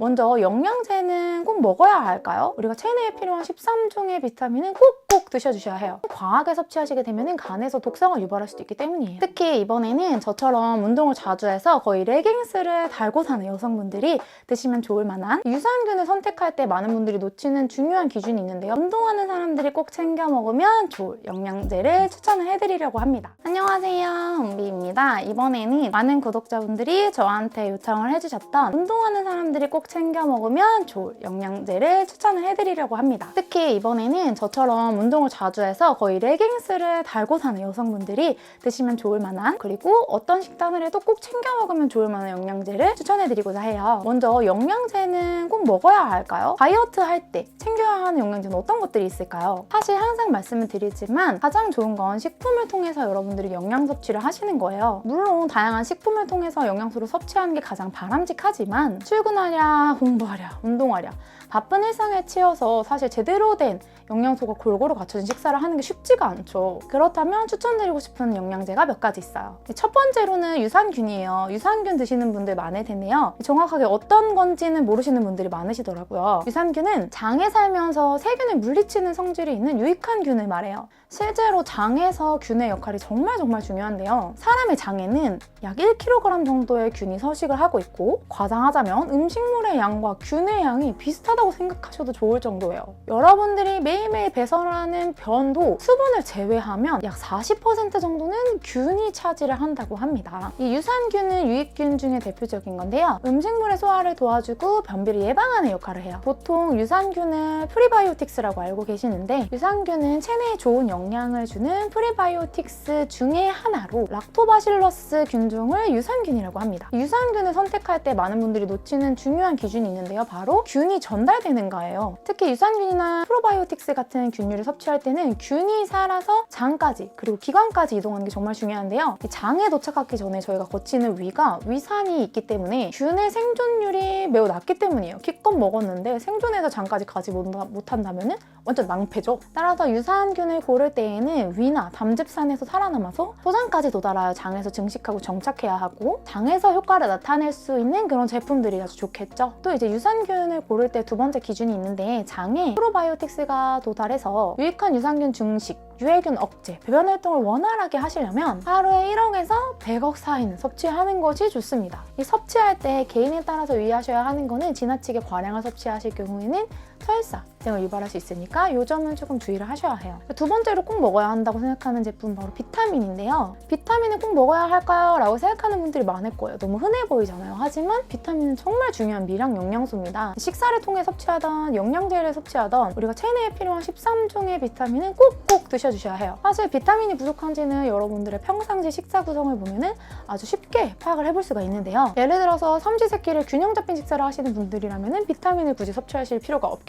먼저 영양제는 꼭 먹어야 할까요? 우리가 체내에 필요한 13종의 비타민은 꼭 꼭 드셔주셔야 해요. 과하게 섭취하시게 되면 간에서 독성을 유발할 수도 있기 때문이에요. 특히 이번에는 저처럼 운동을 자주 해서 거의 레깅스를 달고 사는 여성분들이 드시면 좋을 만한 유산균을 선택할 때 많은 분들이 놓치는 중요한 기준이 있는데요. 운동하는 사람들이 꼭 챙겨 먹으면 좋을 영양제를 추천을 해드리려고 합니다. 안녕하세요. 은비입니다. 이번에는 많은 구독자분들이 저한테 요청을 해주셨던 운동하는 사람들이 꼭 챙겨 먹으면 좋을 영양제를 추천을 해드리려고 합니다. 특히 이번에는 저처럼 운동을 자주 해서 거의 레깅스를 달고 사는 여성분들이 드시면 좋을 만한 그리고 어떤 식단을 해도 꼭 챙겨 먹으면 좋을 만한 영양제를 추천해드리고자 해요. 먼저 영양제는 꼭 먹어야 할까요? 다이어트 할 때 챙겨야 하는 영양제는 어떤 것들이 있을까요? 사실 항상 말씀을 드리지만 가장 좋은 건 식품을 통해서 여러분들이 영양 섭취를 하시는 거예요. 물론 다양한 식품을 통해서 영양소를 섭취하는 게 가장 바람직하지만 출근하랴, 공부하랴, 운동하랴 바쁜 일상에 치여서 사실 제대로 된 영양소가 골고루 갖춰진 식사를 하는 게 쉽지가 않죠. 그렇다면 추천드리고 싶은 영양제가 몇 가지 있어요. 첫 번째로는 유산균이에요. 유산균 드시는 분들 많을 텐데요. 정확하게 어떤 건지는 모르시는 분들이 많으시더라고요. 유산균은 장에 살면서 세균을 물리치는 성질이 있는 유익한 균을 말해요. 실제로 장에서 균의 역할이 정말 정말 중요한데요. 사람의 장에는 약 1kg 정도의 균이 서식을 하고 있고 과장하자면 음식물의 양과 균의 양이 비슷하다고 생각하셔도 좋을 정도예요. 여러분들이 매일매일 배설 하는 변도 수분을 제외하면 약 40% 정도는 균이 차지를 한다고 합니다. 이 유산균은 유익균 중에 대표적인 건데요. 음식물의 소화를 도와주고 변비를 예방하는 역할을 해요. 보통 유산균을 프리바이오틱스라고 알고 계시는데 유산균은 체내에 좋은 영양을 주는 프리바이오틱스 중에 하나로 락토바실러스 균종을 유산균이라고 합니다. 유산균을 선택할 때 많은 분들이 놓치는 중요한 기준이 있는데요. 바로 균이 전달되는가예요. 특히 유산균이나 프로바이오틱스 같은 균류를 섭취할 때는 균이 살아서 장까지 그리고 기관까지 이동하는 게 정말 중요한데요. 이 장에 도착하기 전에 저희가 거치는 위가 위산이 있기 때문에 균의 생존율이 매우 낮기 때문이에요. 기껏 먹었는데 생존해서 장까지 가지 못- 못한다면 완전 낭패죠. 따라서 유산균을 고를 때에는 위나 담즙산에서 살아남아서 소장까지 도달하여 장에서 증식하고 정착해야 하고 장에서 효과를 나타낼 수 있는 그런 제품들이 아주 좋겠죠. 또 이제 유산균을 고를 때 두 번째 기준이 있는데 장에 프로바이오틱스가 도달해서 유익한 유산균 증식 유해균 억제, 배변 활동을 원활하게 하시려면 하루에 1억에서 100억 사이는 섭취하는 것이 좋습니다. 이 섭취할 때 개인에 따라서 유의하셔야 하는 거는 지나치게 과량을 섭취하실 경우에는 설사 등을 유발할 수 있으니까 이 점은 조금 주의를 하셔야 해요. 두 번째로 꼭 먹어야 한다고 생각하는 제품 바로 비타민인데요. 비타민을 꼭 먹어야 할까요? 라고 생각하는 분들이 많을 거예요. 너무 흔해 보이잖아요. 하지만 비타민은 정말 중요한 미량 영양소입니다. 식사를 통해 섭취하던 영양제를 섭취하던 우리가 체내에 필요한 13종의 비타민은 꼭꼭 드셔주셔야 해요. 사실 비타민이 부족한지는 여러분들의 평상시 식사 구성을 보면은 아주 쉽게 파악을 해볼 수가 있는데요. 예를 들어서 삼시세끼를 균형 잡힌 식사를 하시는 분들이라면 비타민을 굳이 섭취하실 필요가 없겠죠.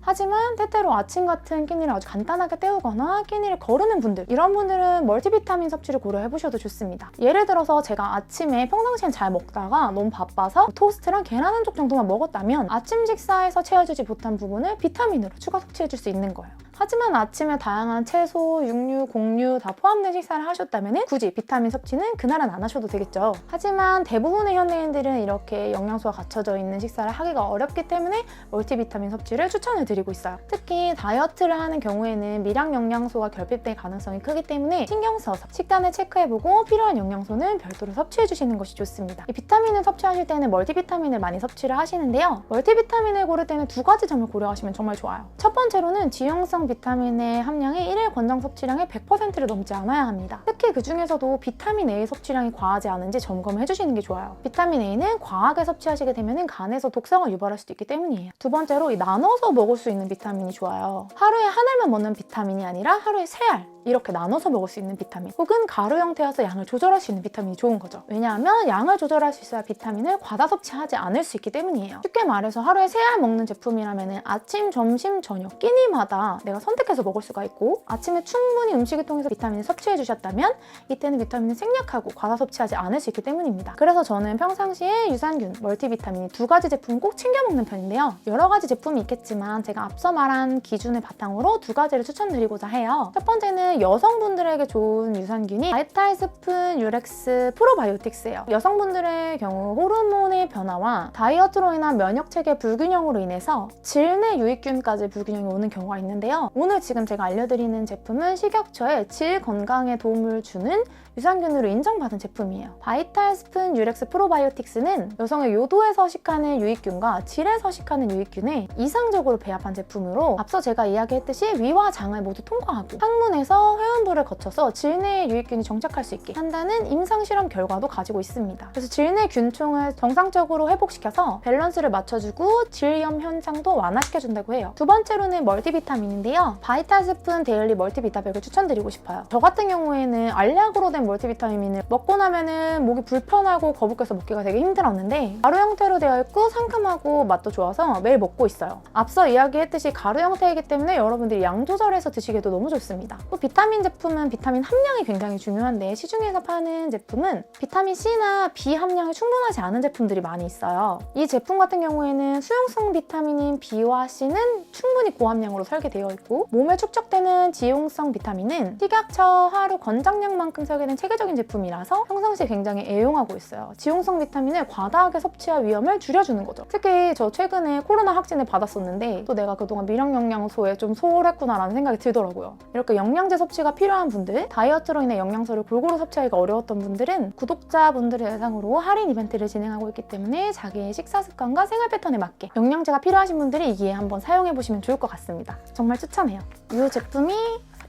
하지만 때때로 아침 같은 끼니를 아주 간단하게 때우거나 끼니를 거르는 분들 이런 분들은 멀티비타민 섭취를 고려해 보셔도 좋습니다. 예를 들어서 제가 아침에 평상시엔 잘 먹다가 너무 바빠서 토스트랑 계란 한 쪽 정도만 먹었다면 아침 식사에서 채워주지 못한 부분을 비타민으로 추가 섭취해 줄 수 있는 거예요. 하지만 아침에 다양한 채소, 육류, 곡류 다 포함된 식사를 하셨다면 굳이 비타민 섭취는 그날은 안 하셔도 되겠죠. 하지만 대부분의 현대인들은 이렇게 영양소가 갖춰져 있는 식사를 하기가 어렵기 때문에 멀티비타민 섭취를 추천을 드리고 있어요. 특히 다이어트를 하는 경우에는 미량 영양소가 결핍될 가능성이 크기 때문에 신경 써서 식단을 체크해보고 필요한 영양소는 별도로 섭취해 주시는 것이 좋습니다. 이 비타민을 섭취하실 때는 멀티비타민을 많이 섭취를 하시는데요. 멀티비타민을 고를 때는 두 가지 점을 고려하시면 정말 좋아요. 첫 번째로는 지용성 비타민의 함량이 1일 권장 섭취량의 100%를 넘지 않아야 합니다. 특히 그 중에서도 비타민 A 섭취량이 과하지 않은지 점검해 주시는 게 좋아요. 비타민 A는 과하게 섭취하시게 되면 간에서 독성을 유발할 수도 있기 때문이에요. 두 번째로 이 나눠서 먹을 수 있는 비타민이 좋아요. 하루에 한 알만 먹는 비타민이 아니라 하루에 세 알. 이렇게 나눠서 먹을 수 있는 비타민 혹은 가루 형태여서 양을 조절할 수 있는 비타민이 좋은 거죠. 왜냐하면 양을 조절할 수 있어야 비타민을 과다 섭취하지 않을 수 있기 때문이에요. 쉽게 말해서 하루에 세 알 먹는 제품이라면 아침, 점심, 저녁 끼니마다 내가 내가 선택해서 먹을 수가 있고 아침에 충분히 음식을 통해서 비타민을 섭취해 주셨다면 이때는 비타민을 생략하고 과다 섭취하지 않을 수 있기 때문입니다. 그래서 저는 평상시에 유산균, 멀티비타민 두 가지 제품 꼭 챙겨 먹는 편인데요. 여러 가지 제품이 있겠지만 제가 앞서 말한 기준을 바탕으로 두 가지를 추천드리고자 해요. 첫 번째는 여성분들에게 좋은 유산균이 바이탈 스푼 유렉스 프로바이오틱스예요. 여성분들의 경우 호르몬의 변화와 다이어트로 인한 면역 체계 불균형으로 인해서 질내 유익균까지 불균형이 오는 경우가 있는데요. 오늘 지금 제가 알려드리는 제품은 식욕처의 질 건강에 도움을 주는 유산균으로 인정받은 제품이에요. 바이탈 스푼 유렉스 프로바이오틱스는 여성의 요도에 서식하는 유익균과 질에 서식하는 유익균을 이상적으로 배합한 제품으로 앞서 제가 이야기했듯이 위와 장을 모두 통과하고 항문에서 회음부를 거쳐서 질내의 유익균이 정착할 수 있게 한다는 임상 실험 결과도 가지고 있습니다. 그래서 질내 균총을 정상적으로 회복시켜서 밸런스를 맞춰주고 질염 현상도 완화시켜준다고 해요. 두 번째로는 멀티비타민인데요. 바이탈 스푼 데일리 멀티비타백을 추천드리고 싶어요. 저 같은 경우에는 알약으로 된 멀티비타민을 먹고 나면은 목이 불편하고 거북해서 먹기가 되게 힘들었는데 가루 형태로 되어 있고 상큼하고 맛도 좋아서 매일 먹고 있어요. 앞서 이야기했듯이 가루 형태이기 때문에 여러분들이 양 조절해서 드시기도 너무 좋습니다. 또 비타민 제품은 비타민 함량이 굉장히 중요한데 시중에서 파는 제품은 비타민 C나 B 함량이 충분하지 않은 제품들이 많이 있어요. 이 제품 같은 경우에는 수용성 비타민인 B와 C는 충분히 고함량으로 설계되어 있고 몸에 축적되는 지용성 비타민은 식약처 하루 권장량만큼 설계된 체계적인 제품이라서 평상시에 굉장히 애용하고 있어요. 지용성 비타민을 과다하게 섭취할 위험을 줄여주는 거죠. 특히 저 최근에 코로나 확진을 받았었는데 또 내가 그동안 미량 영양소에 좀 소홀했구나라는 생각이 들더라고요. 이렇게 영양제 섭취가 필요한 분들, 다이어트로 인해 영양소를 골고루 섭취하기가 어려웠던 분들은 구독자분들을 대상으로 할인 이벤트를 진행하고 있기 때문에 자기의 식사 습관과 생활 패턴에 맞게 영양제가 필요하신 분들이 이 기회에 한번 사용해 보시면 좋을 것 같습니다. 정말 추천해요. 이 제품이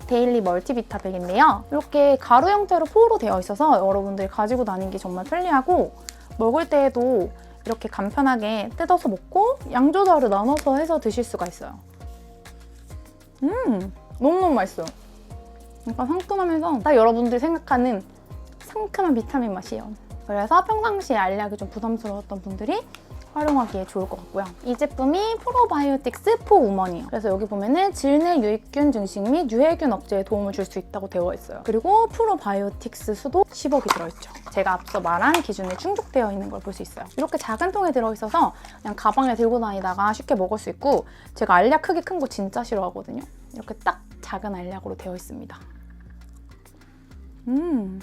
데일리 멀티비타백인데요. 이렇게 가루 형태로 포로 되어 있어서 여러분들이 가지고 다니기 정말 편리하고 먹을 때에도 이렇게 간편하게 뜯어서 먹고 양 조절을 나눠서 해서 드실 수가 있어요. 음, 너무너무 맛있어요. 약간 상큼하면서 딱 여러분들이 생각하는 상큼한 비타민 맛이에요. 그래서 평상시에 알약이 좀 부담스러웠던 분들이 활용하기에 좋을 것 같고요. 이 제품이 프로바이오틱스 포 우먼이에요. 그래서 여기 보면은 질내 유익균 증식 및 유해균 억제에 도움을 줄 수 있다고 되어 있어요. 그리고 프로바이오틱스 수도 10억이 들어있죠. 제가 앞서 말한 기준에 충족되어 있는 걸 볼 수 있어요. 이렇게 작은 통에 들어있어서 그냥 가방에 들고 다니다가 쉽게 먹을 수 있고 제가 알약 크기 큰 거 진짜 싫어하거든요. 이렇게 딱 작은 알약으로 되어 있습니다. 음.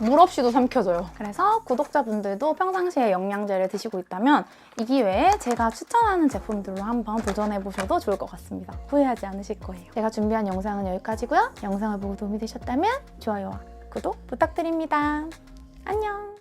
물 없이도 삼켜져요. 그래서 구독자분들도 평상시에 영양제를 드시고 있다면 이 기회에 제가 추천하는 제품들로 한번 도전해 보셔도 좋을 것 같습니다. 후회하지 않으실 거예요. 제가 준비한 영상은 여기까지고요. 영상을 보고 도움이 되셨다면 좋아요와 구독 부탁드립니다. 안녕!